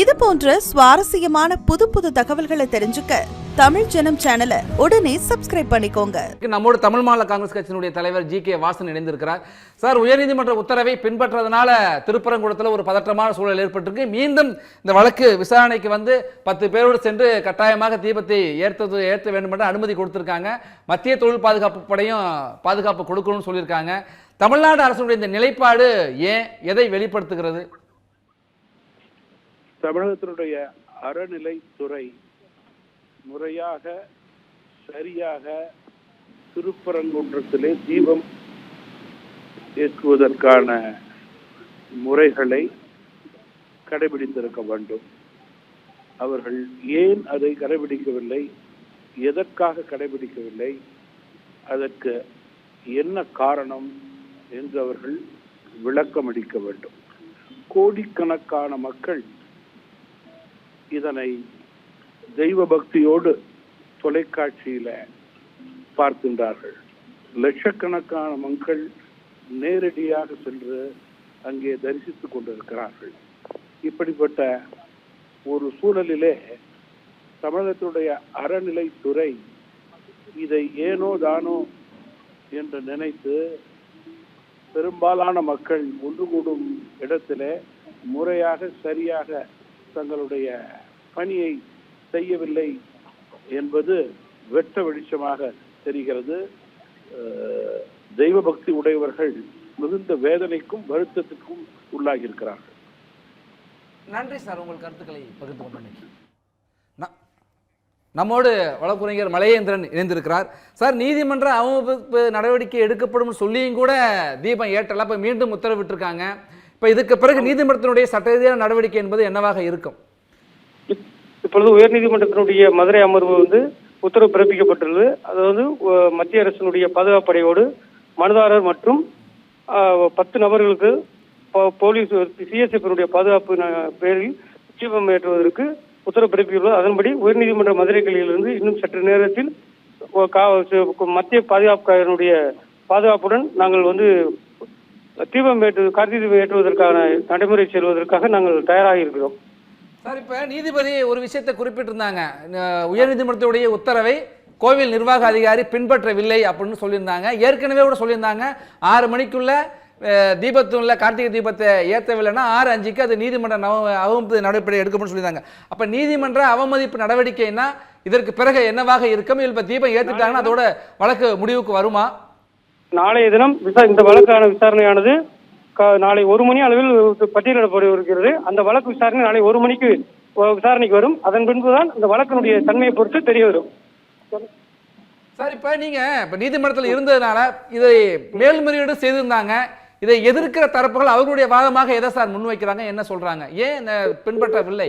இது போன்ற சுவாரஸ்யமான புது புது தகவல்களை தெரிஞ்சுக்க தமிழ் ஜனம் சேனலை உடனே சப்ஸ்கிரைப் பண்ணிக்கோங்க. நம்மோட தமிழ் மாநில காங்கிரஸ் கட்சியினுடைய தலைவர் ஜி கே வாசன் இணைந்திருக்கிறார். சார் உயர்நீதிமன்ற உத்தரவை பின்பற்றதுனால திருப்பரங்குளத்தில் ஒரு பதற்றமான சூழல் ஏற்பட்டிருக்கு. மீண்டும் இந்த வழக்கு விசாரணைக்கு வந்து பத்து பேரோடு சென்று கட்டாயமாக தீபத்தை ஏற்றது ஏற்ற வேண்டும் என்று அனுமதி கொடுத்திருக்காங்க. மத்திய தொழில் பாதுகாப்பு படையும் பாதுகாப்பு கொடுக்கணும்னு சொல்லியிருக்காங்க. தமிழ்நாடு அரசுடைய இந்த நிலைப்பாடு ஏன் எதை வெளிப்படுத்துகிறது? தமிழகத்தினுடைய அறநிலைத்துறை முறையாக சரியாக திருப்பரங்குன்றத்திலே தீபம் ஏற்றுவதற்கான முறைகளை கடைபிடித்திருக்க வேண்டும். அவர்கள் ஏன் அதை கடைபிடிக்கவில்லை? எதற்காக கடைபிடிக்கவில்லை? அதற்கு என்ன காரணம் என்று அவர்கள் விளக்கமளிக்க வேண்டும். கோடிக்கணக்கான மக்கள் இதனை தெய்வ பக்தியோடு தொலைக்காட்சியில பார்க்கின்றார்கள். லட்சக்கணக்கான மக்கள் நேரடியாக சென்று அங்கே தரிசித்துக் கொண்டிருக்கிறார்கள். இப்படிப்பட்ட ஒரு சூழலிலே தமிழகத்துடைய அறநிலைத்துறை இதை ஏனோ தானோ என்று நினைத்து பெரும்பாலான மக்கள் ஒன்று கூடும் இடத்திலே முறையாக சரியாக தங்களுடைய பணியை செய்யவில்லை என்பது வெட்ட வெளிச்சமாக தெரிகிறது. தெய்வ பக்தி உடையவர்கள் மிகுந்த வேதனைக்கும் வருத்தத்துக்கும் உள்ளாகி இருக்கிறார்கள் நன்றி சார் உங்கள் கருத்துக்களை பகிர்ந்து கொண்டமைக்கு. நம்மோடு வழக்குரைஞர் மலையேந்திரன் இணைந்திருக்கிறார். சார் நீதிமன்ற அவமதிப்பு நடவடிக்கை எடுக்கப்படும் சொல்லியும் கூட தீபம் ஏற்றல. இப்போ மீண்டும் உத்தரவிட்டிருக்காங்க. இப்போ இதுக்கு பிறகு நீதிமன்றத்தினுடைய சட்ட ரீதியான நடவடிக்கை என்பது என்னவாக இருக்கும்? இப்பொழுது உயர்நீதிமன்றத்தினுடைய மதுரை அமர்வு வந்து உத்தரவு பிறப்பிக்கப்பட்டுள்ளது. அதாவது மத்திய அரசினுடைய பாதுகாப்பு படையோடு மனுதாரர் மற்றும் பத்து நபர்களுக்கு போலீஸ் சிஎஸ்எஃபினுடைய பாதுகாப்பு பேரில் தீபம் ஏற்றுவதற்கு உத்தரவு பிறப்பித்துள்ளது அதன்படி உயர்நீதிமன்ற மதுரை கிளையிலிருந்து இன்னும் சற்று நேரத்தில் மத்திய பாதுகாப்புக்காரனுடைய பாதுகாப்புடன் நாங்கள் வந்து தீபம் ஏற்று கார்த்திகை தீபம் ஏற்றுவதற்கான நடைமுறை செல்வதற்காக நாங்கள் தயாராக இருக்கிறோம். சார் இப்போ நீதிபதி ஒரு விஷயத்தை குறிப்பிட்டிருந்தாங்க. உயர்நீதிமன்றத்துடைய உத்தரவை கோவில் நிர்வாக அதிகாரி பின்பற்றவில்லை அப்படின்னு சொல்லியிருந்தாங்க. ஏற்கனவே கூட சொல்லியிருந்தாங்க. ஆறு மணிக்குள்ள அஹ், தீபத்துள்ள கார்த்திகை தீபத்தை ஏற்றவில்லைன்னா ஆறு அஞ்சுக்கு அது நீதிமன்ற நவ அவமதிப்பு நடவடிக்கை எடுக்கணும்னு சொல்லியிருந்தாங்க. அப்போ நீதிமன்ற அவமதிப்பு நடவடிக்கைன்னா இதற்கு பிறகு என்னவாக இருக்கும்? இப்போ தீபம் ஏற்றிட்டாங்கன்னா அதோட வழக்கு முடிவுக்கு வருமா? நாளைய தினம் இந்த வழக்கான விசாரணையானது நாளை ஒரு மணி அளவில் பட்டியலிடப்பட இருக்கிறது அந்த வழக்கு விசாரணை நாளை ஒரு மணிக்கு விசாரணைக்கு வரும். அதன் பின்புதான் இந்த வழக்கினுடைய தன்மையை பொறுத்து தெரிய வரும். சார் இப்போ நீங்கள் இப்போ நீதிமன்றத்தில் இருந்ததுனால இதை மேல்முறையீடு செய்திருந்தாங்க. இதை எதிர்க்கிற தரப்புகள் அவர்களுடைய வாதமாக எதை சார் முன்வைக்கிறாங்க? என்ன சொல்றாங்க? ஏன் பின்பற்றவில்லை?